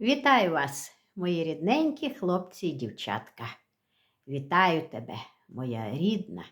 Вітаю вас, мої рідненькі хлопці і дівчатка. Вітаю тебе, моя рідна,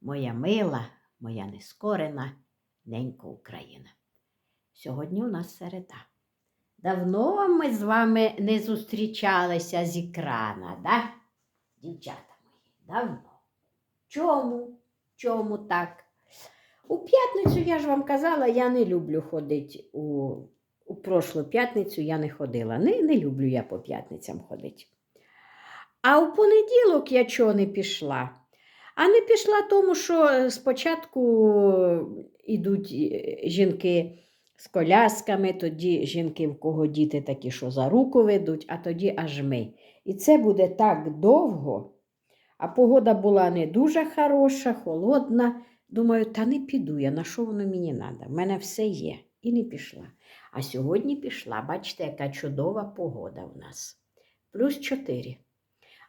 моя мила, моя нескорена ненька Україна. Сьогодні у нас середа. Давно ми з вами не зустрічалися з екрана, да? Дівчата мої, давно. Чому? Чому так? У п'ятницю я ж вам казала, я не люблю ходити у у прошлу п'ятницю я не ходила. Не, не люблю я по п'ятницям ходити. А у понеділок я чого не пішла? А не пішла тому, що спочатку йдуть е, жінки з колясками, тоді жінки, в кого діти такі, що за руку ведуть, а тоді аж ми. І це буде так довго. А погода була не дуже хороша, холодна. Думаю, та не піду я, на що воно мені треба? В мене все є. І не пішла. А сьогодні пішла, бачите, яка чудова погода у нас. Плюс 4.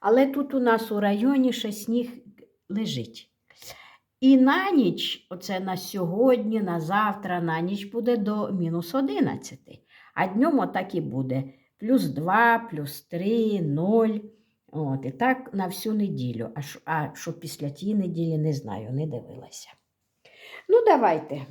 Але тут у нас у районі ще сніг лежить. І на ніч, оце на сьогодні, на завтра, на ніч буде до мінус 11. А днем отак і буде. Плюс 2, плюс 3, 0. От, і так на всю неділю. А що, а що після тієї неділі, не знаю, не дивилася. Ну, давайте.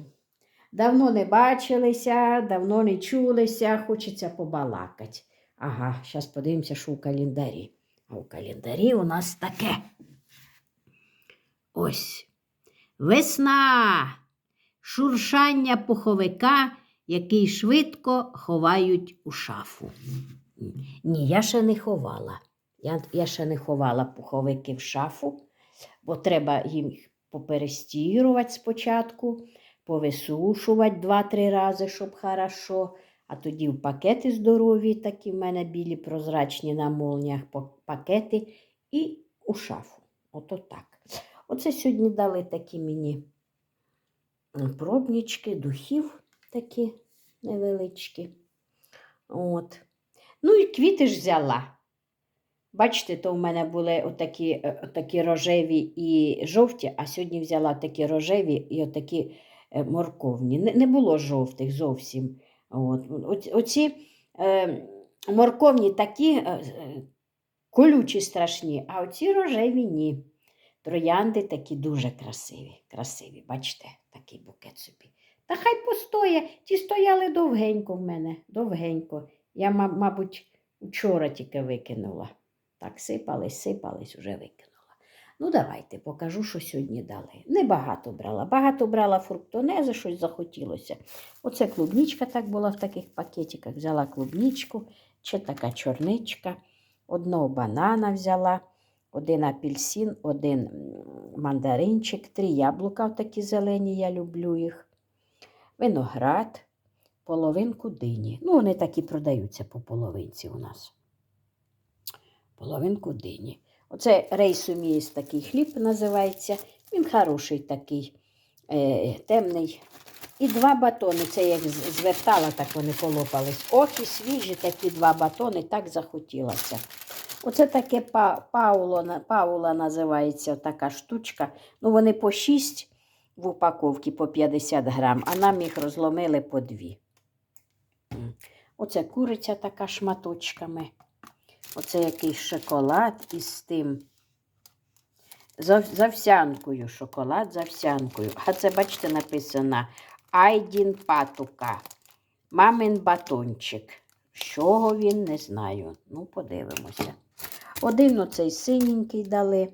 Давно не бачилися, давно не чулися, хочеться побалакати. Ага, зараз подивимося, що у календарі. А у календарі у нас таке. Ось. Весна. Шуршання пуховика, який швидко ховають у шафу. Ні, я ще не ховала. Я, я ще не ховала пуховики в шафу, бо треба їм поперестірувати спочатку повисушувати два-три рази, щоб хорошо. А тоді в пакети здорові, такі в мене білі прозрачні на молніях пакети, і у шафу. Ото так. Оце сьогодні дали такі мені пробнички, духів такі невеличкі. От. Ну і квіти ж взяла. Бачите, то в мене були отакі, е, отакі рожеві і жовті, а сьогодні взяла такі рожеві і отакі Е, морковні. Не було жовтих зовсім. От. Оці е, морковні такі е, е, колючі страшні, а оці рожеві ні. Троянди такі дуже красиві. красиві. Бачите, такий букет собі. Та хай постоє, ті стояли довгенько в мене, довгенько. Я, мабуть, вчора тільки викинула. Так, сипались, сипались, уже викинула. Ну, давайте покажу, що сьогодні дали. Небагато брала. Багато брала фруктонези, щось захотілося. Оце клубничка так була в таких пакетиках. Взяла клубничку, ще така чорничка, одного банана взяла, один апельсин, один мандаринчик, три яблука такі зелені, я люблю їх. Виноград, половинку дині. Ну, вони такі продаються по половинці у нас. Половинку дині. Оце рейсумієс такий хліб називається. Він хороший такий, е, темний. І два батони. Це як звертала, так вони полопались. Ох, і свіжі такі два батони, так захотілося. Оце таке пауло, паула називається така штучка. Ну, Вони по 6 в упаковці по 50 грам, а нам їх розломили по 2. Оце куриця така шматочками. Оце якийсь шоколад із тим. З овсянкою. Шоколад з овсянкою. А це, бачите, написано Айдін патука. Мамин батончик. З чого він, не знаю. Ну, подивимося. Один оцей синенький дали.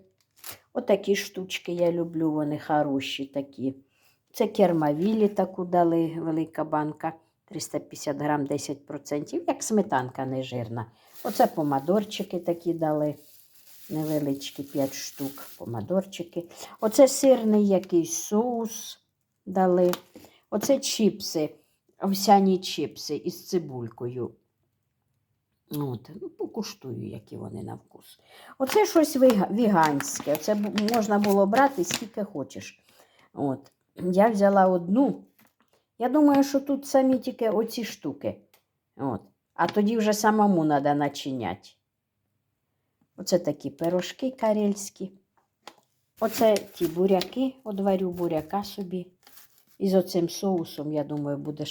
Отакі штучки я люблю, вони хороші такі. Це кермавілі таку дали, велика банка. 350 грам 10%, як сметанка нежирна. Оце помадорчики такі дали. Невеличкі 5 штук помадорчики. Оце сирний якийсь соус дали. Оце чіпси, овсяні чіпси із цибулькою. От, ну, Покуштую, які вони на вкус. Оце щось віганське. Оце можна було брати скільки хочеш. От. Я взяла одну. Я думаю, що тут самі тільки оці штуки. От. А тоді вже самому треба начиняти. Оце такі пирожки карельські. Оце ті буряки, одварю буряка собі. І з оцим соусом, я думаю, буде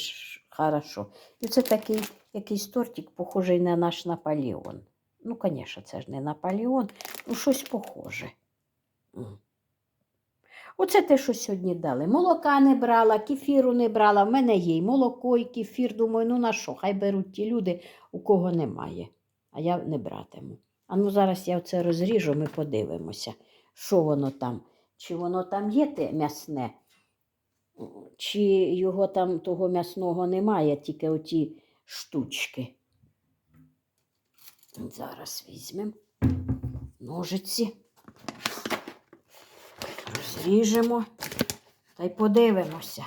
хорошо. І це такий якийсь тортик, похожий на наш Наполеон. Ну, звісно, це ж не Наполеон, ну щось похоже. Оце те, що сьогодні дали. Молока не брала, кефіру не брала. В мене є і молоко, і кефір. Думаю, ну на що? Хай беруть ті люди, у кого немає. А я не братиму. А ну зараз я це розріжу, ми подивимося, що воно там. Чи воно там є те м'ясне, чи його там того м'ясного немає, тільки оті штучки. Зараз візьмемо ножиці, розріжемо та й подивимося.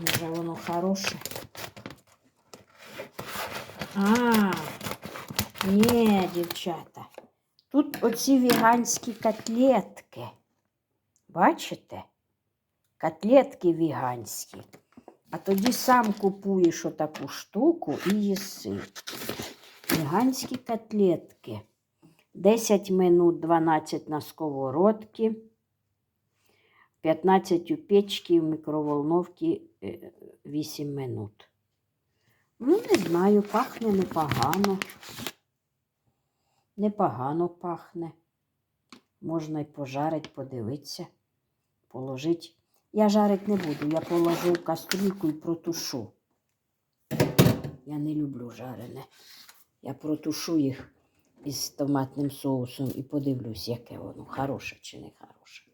Може воно хороше. А, ні, дівчата. Тут оці веганські котлетки. Бачите? Котлетки веганські. А тоді сам купуєш отаку штуку і їси. Веганські котлетки. 10 минут 12 на сковородці, 15 у печці, в мікроволновці е, 8 минут. Ну, не знаю, пахне непогано. Непогано пахне. Можна й пожарить, подивитися, положить. Я жарить не буду, я положу в кастрюльку і протушу. Я не люблю жарене. Я протушу їх із томатним соусом і подивлюсь, яке воно, хороше чи не хороше.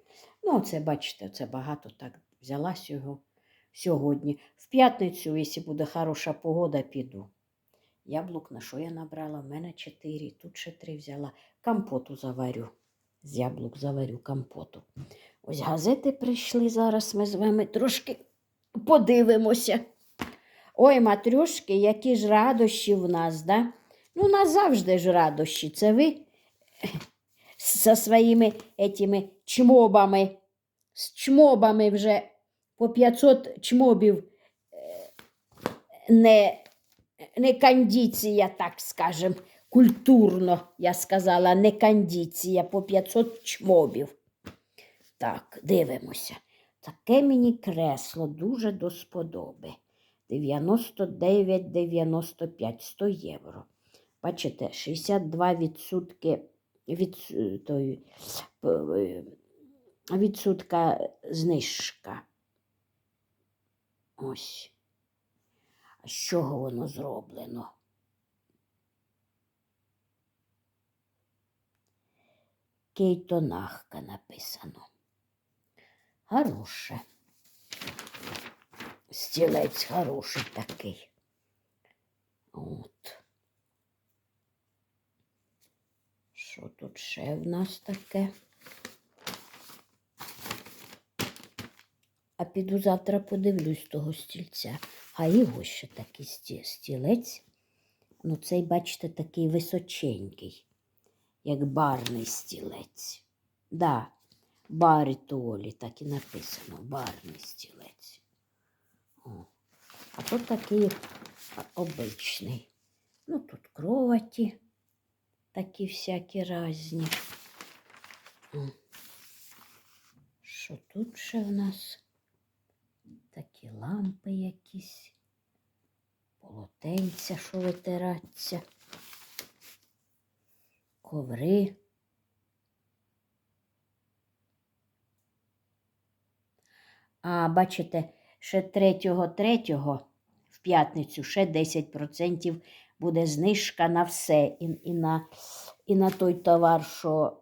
Ну, це, бачите, це багато так взяла сього, сьогодні. В п'ятницю, якщо буде хороша погода, піду. Яблук на що я набрала? В мене чотири, тут ще три взяла. Компоту заварю. З яблук заварю компоту. Ось газети прийшли зараз. Ми з вами трошки подивимося. Ой, матрюшки, які ж радощі в нас, да? Ну, у нас завжди ж радощі. Це ви зі своїми етими чмобами. З чмобами вже по 500 чмобів е, не, не кондиція, так скажем, культурно, я сказала, не кондиція, по 500 чмобів. Так, дивимося. Таке мені кресло дуже до сподоби. 99,95 100 євро. Бачите, 62% від, е, той, е, відсотка знижка. Ось. А з чого воно зроблено? Кейтонахка написано. Хороше. Стілець хороший такий. От. Що тут ще в нас таке? А піду завтра подивлюсь того стільця. А його ще такий стілець. Ну, цей, бачите, такий височенький, як барний стілець. Да, баритолі, так і написано, барний стілець. О. А тут такий обичний. Ну, тут кроваті такі всякі різні. О. Що тут ще в нас? Такі лампи якісь, полотенця, що витираться, коври. А бачите, ще 3-3 в п'ятницю ще 10% буде знижка на все. І, і, на, і на той товар, що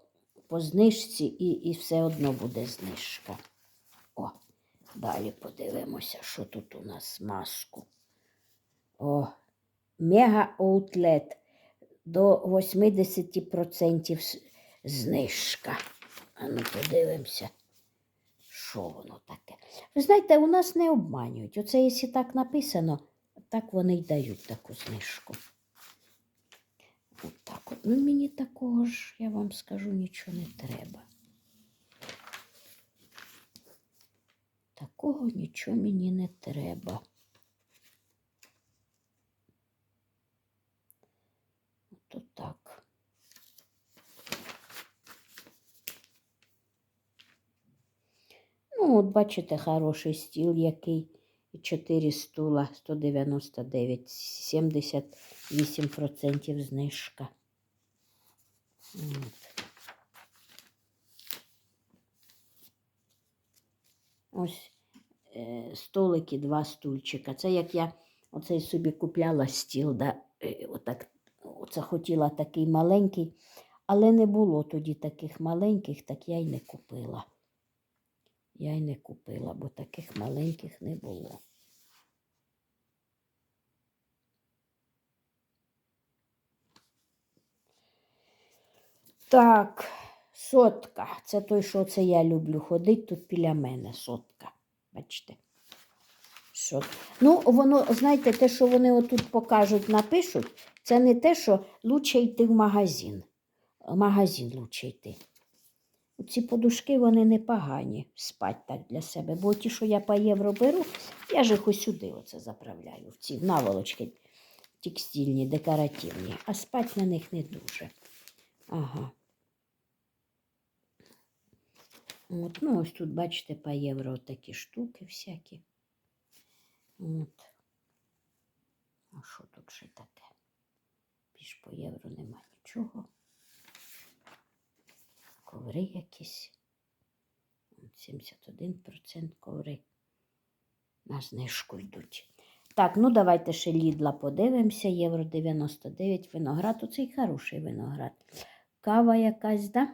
по знижці, і, і все одно буде знижка. О, далі подивимося, що тут у нас маску. О, мега аутлет до 80% знижка. А ну подивимося, що воно таке. Ви знаєте, у нас не обманюють. Оце, якщо так написано, так вони й дають таку знижку. От так от. Ну, мені такого ж, я вам скажу, нічого не треба. Такого нічого мені не треба. От так. Ну, от бачите, хороший стіл який. І 4 стула 199, 78% знижка. От. Ось е, столики, два стульчика. Це як я оцей собі купляла стіл, да, е, отак, оце хотіла такий маленький, але не було тоді таких маленьких, так я й не купила. Я й не купила, бо таких маленьких не було. Так, сотка. Це той, що це я люблю ходити тут біля мене сотка. Бачите? Сот... Ну, воно, знаєте, те, що вони отут покажуть, напишуть, це не те, що лучше йти в магазин. В магазин лучше йти. Ці подушки вони непогані спать так для себе. Бо ті, що я по євро беру, я ж їх ось сюди оце заправляю, в ці наволочки текстильні, декоративні, а спать на них не дуже. Ага. От, ну, ось тут, бачите, по євро такі штуки всякі. От. А що тут ще таке? Більш по євро нема нічого. Коври якісь. 71% коври на знижку йдуть. Так, ну давайте ще Лідла подивимося. Євро 99 виноград. Оцей хороший виноград. Кава якась, да?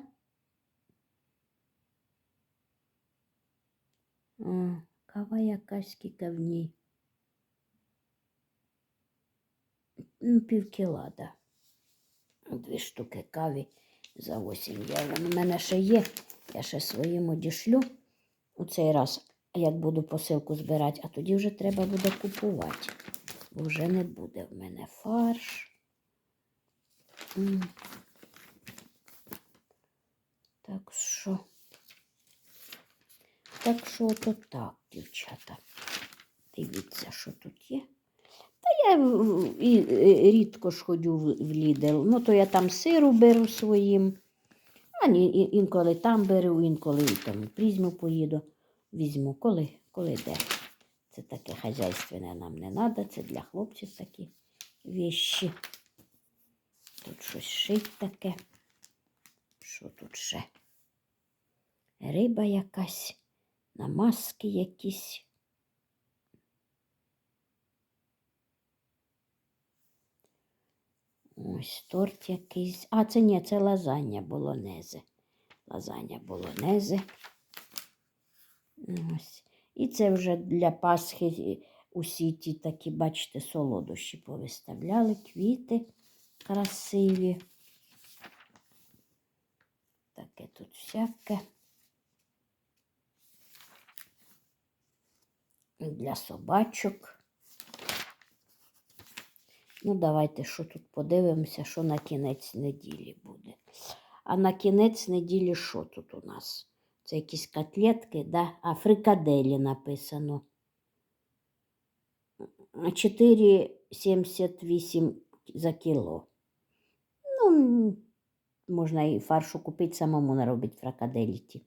А, кава якась скільки в ній. Ну, пів да. Дві штуки каві за 8 євро. У мене ще є. Я ще своїм одішлю у цей раз, як буду посилку збирати, а тоді вже треба буде купувати. Бо вже не буде в мене фарш. Так що. Так що то так, дівчата. Дивіться, що тут є. Я і, е, рідко ж ходю в, в Ну, то я там сиру беру своїм. А ні, інколи там беру, інколи там в призму поїду. Візьму, коли, коли де. Це таке хазяйственне нам не треба, це для хлопців такі вещі. Тут щось шить таке. Що тут ще? Риба якась, намазки якісь. Ось торт якийсь. А, це ні, це лазання болонезе. Лазання болонезе. Ось. І це вже для Пасхи усі ті такі, бачите, солодощі повиставляли, квіти красиві. Таке тут всяке. Для собачок. Ну, давайте що тут подивимося, що на кінець неділі буде. А на кінець неділі що тут у нас? Це якісь котлетки, да? а фрикаделі написано. 4,78 за кіло. Ну, можна і фаршу купити, самому наробити фрикаделі ті.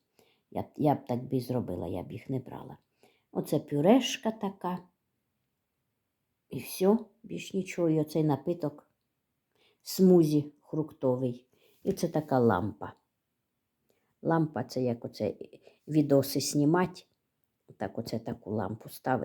Я, я б так би зробила, я б їх не брала. Оце пюрешка така. І все, більш нічого. І оцей напиток смузі фруктовий. І це така лампа. Лампа це як оце відоси знімати. Так оце таку лампу ставити.